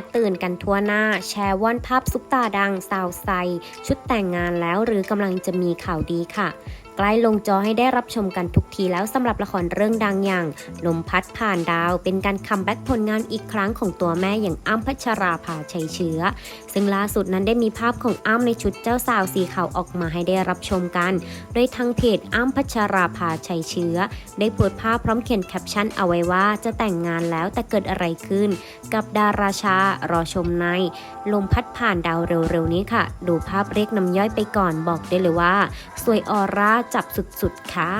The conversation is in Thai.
กตื่นกันทั่วหน้า แชร์ว่อนภาพซุปตาดังสาวไซ ชุดแต่งงานแล้วหรือกำลังจะมีข่าวดีค่ะใกล้ลงจอให้ได้รับชมกันทุกทีแล้วสำหรับละครเรื่องดังอย่างลมพัดผ่านดาว เป็นการคัมแบ็กผลงานอีกครั้งของตัวแม่อย่างอ้ำพัชราภาชัยเชื้อ ซึ่งล่าสุดนั้นได้มีภาพของอ้ำในชุดเจ้าสาวสีขาวออกมาให้ได้รับชมกัน โดยทางเพจอ้ำพัชราภาชัยเชื้อ ได้โพสต์ภาพพร้อมเขียนแคปชั่นเอาไว้ว่าจะแต่งงานแล้วแต่เกิดอะไรขึ้น กับดาราชารอชมใน ลมพัดผ่านดาวเร็วๆนี้ค่ะ ดูภาพเรียกน้ำย่อยไปก่อนบอกได้เลยว่า สวยออร่าจับสุดๆ ค่ะ